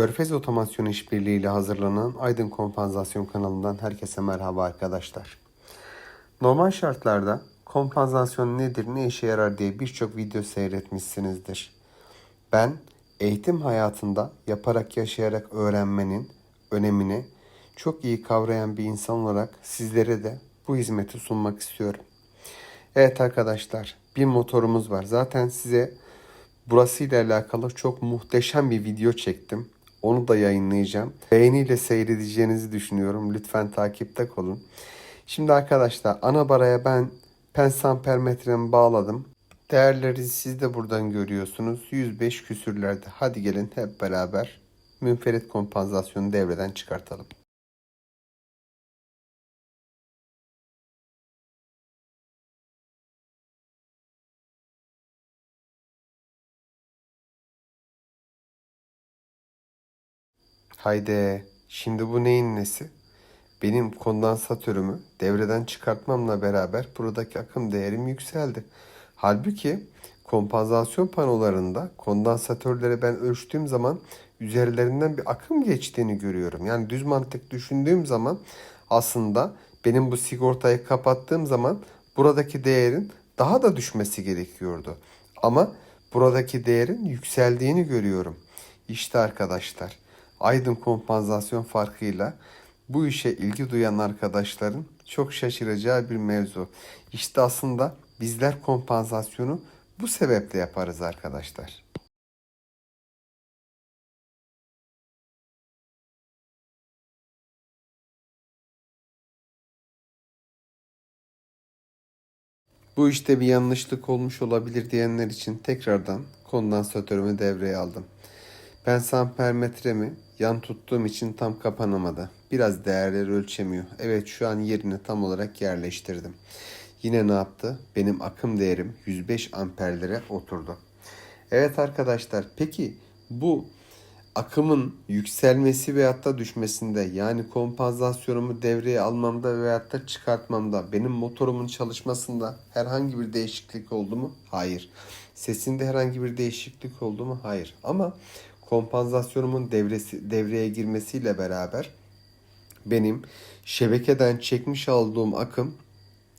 Körfez Otomasyon İşbirliği ile hazırlanan Aydın Kompansasyon kanalından herkese merhaba arkadaşlar. Normal şartlarda kompansasyon nedir, ne işe yarar diye birçok video seyretmişsinizdir. Ben eğitim hayatında yaparak yaşayarak öğrenmenin önemini çok iyi kavrayan bir insan olarak sizlere de bu hizmeti sunmak istiyorum. Evet arkadaşlar bir motorumuz var. Zaten size burasıyla alakalı çok muhteşem bir video çektim. Onu da yayınlayacağım. Beğeniyle seyredeceğinizi düşünüyorum. Lütfen takipte kalın. Şimdi arkadaşlar ana baraya ben pensampermetremi bağladım. Değerleri siz de buradan görüyorsunuz. 105 küsürlerde. Hadi gelin hep beraber münferit kompansasyonu devreden çıkartalım. Haydi şimdi bu neyin nesi? Benim kondansatörümü devreden çıkartmamla beraber buradaki akım değerim yükseldi. Halbuki kompansasyon panolarında kondansatörleri ben ölçtüğüm zaman üzerlerinden bir akım geçtiğini görüyorum. Yani düz mantık düşündüğüm zaman aslında benim bu sigortayı kapattığım zaman buradaki değerin daha da düşmesi gerekiyordu. Ama buradaki değerin yükseldiğini görüyorum. İşte arkadaşlar Aydın kompansasyon farkıyla bu işe ilgi duyan arkadaşların çok şaşıracağı bir mevzu. İşte aslında bizler kompansasyonu bu sebeple yaparız arkadaşlar. Bu işte bir yanlışlık olmuş olabilir diyenler için tekrardan kondansatörümü devreye aldım. Ben sampermetremi yan tuttuğum için tam kapanamadı. Biraz değerleri ölçemiyor. Evet şu an yerini tam olarak yerleştirdim. Yine ne yaptı? Benim akım değerim 105 amperlere oturdu. Evet arkadaşlar peki bu akımın yükselmesi veyahut da düşmesinde yani kompansasyonumu devreye almamda veyahut da çıkartmamda benim motorumun çalışmasında herhangi bir değişiklik oldu mu? Hayır. Sesinde herhangi bir değişiklik oldu mu? Hayır. Ama kompansasyonumun devresi, devreye girmesiyle beraber benim şebekeden çekmiş olduğum akım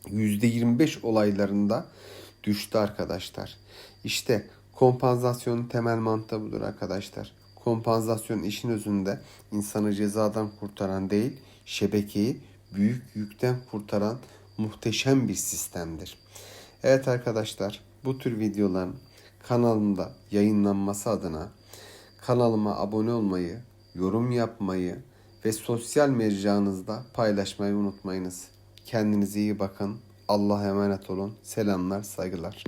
%25 olaylarında düştü arkadaşlar. İşte kompansasyonun temel mantığı budur arkadaşlar. Kompansasyon işin özünde insanı cezadan kurtaran değil, şebekeyi büyük yükten kurtaran muhteşem bir sistemdir. Evet arkadaşlar, bu tür videoların kanalımda yayınlanması adına kanalıma abone olmayı, yorum yapmayı ve sosyal mecranızda paylaşmayı unutmayınız. Kendinize iyi bakın. Allah'a emanet olun. Selamlar, saygılar.